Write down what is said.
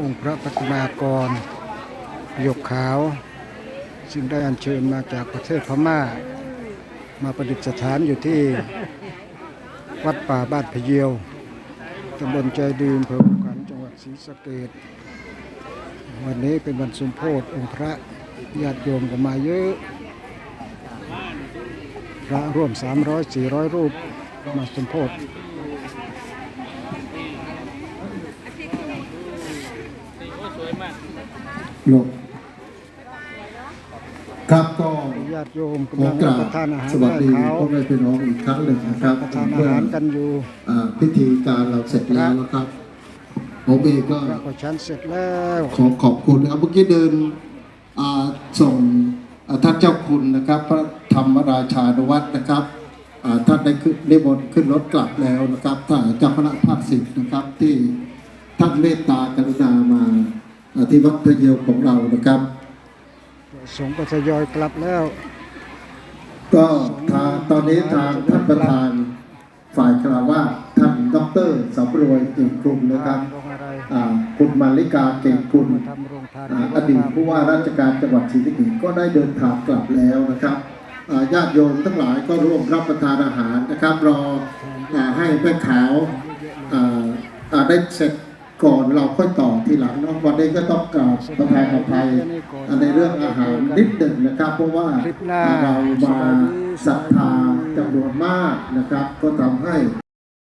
องค์พระพัฒนากรหยกขาว ซึ่งได้อัญเชิญมาจากประเทศพม่า มาประดิษฐานอยู่ที่วัดป่าบ้านพะเยียวตำบลใจดีอำเภอขุขันจังหวัดศรีสะเกษวันนี้เป็นวันสมโพธิองค์พระญาติโยมก็มาเยอะ พระร่วม 300-400 รูปมาสมโพธิ หลบครับก็ญาติโยมขกำอลังกรับราประบทานอาหารสวัสดีแม่เขาพ่อแม่พี่น้องอีกครั้งหนึ่งนะครับประทานอาหารกันอยู่อ่าพิธีการเราเสร็จแล้วนะครับผมเองก็พระก็ฉันเสร็จแล้วขอขอบคุณนะครับเมื่อกี้เดินอ่าส่งอ่าท่านเจ้าคุณนะครับ พระธรรมราชานุวัตรนะครับอ่าท่านได้ขึ้นนิมนต์ขึ้นรถกลับแล้วนะครับท่านเจ้าคณะภาคสิบนะครับที่ท่านเมตตากรุณามาอ่า ที่วัดพระเยาของเรานะครับ สงฆ์ก็ทยอยกลับแล้ว ก็ทางตอนนี้ทางท่านประธานฝ่ายคารวะท่านดรสำรวยเก่งกรุงนะครับโรงอะไรอ่าคุณมาริกาเก่งกุลมาทำโรงทานอ่าอดีตผู้ว่าราชการจังหวัดศรีสะเกษก็ได้เดินทางกลับแล้วนะครับอ่าญาติโยมทั้งหลายก็ร่วมรับประทานอาหารนะครับ รออาให้แม่ขาวอ่าอ่าได้เสร็จ ก่อนเราค่อยต่อทีหลังเนาะวันนี้ก็ต้องกราบประทานอภัยในเรื่องอาหารนิดหนึ่งนะครับ เพราะว่าคลิปหน้าเรามาศรัทธาจำนวนมากนะครับ ก็ทำให้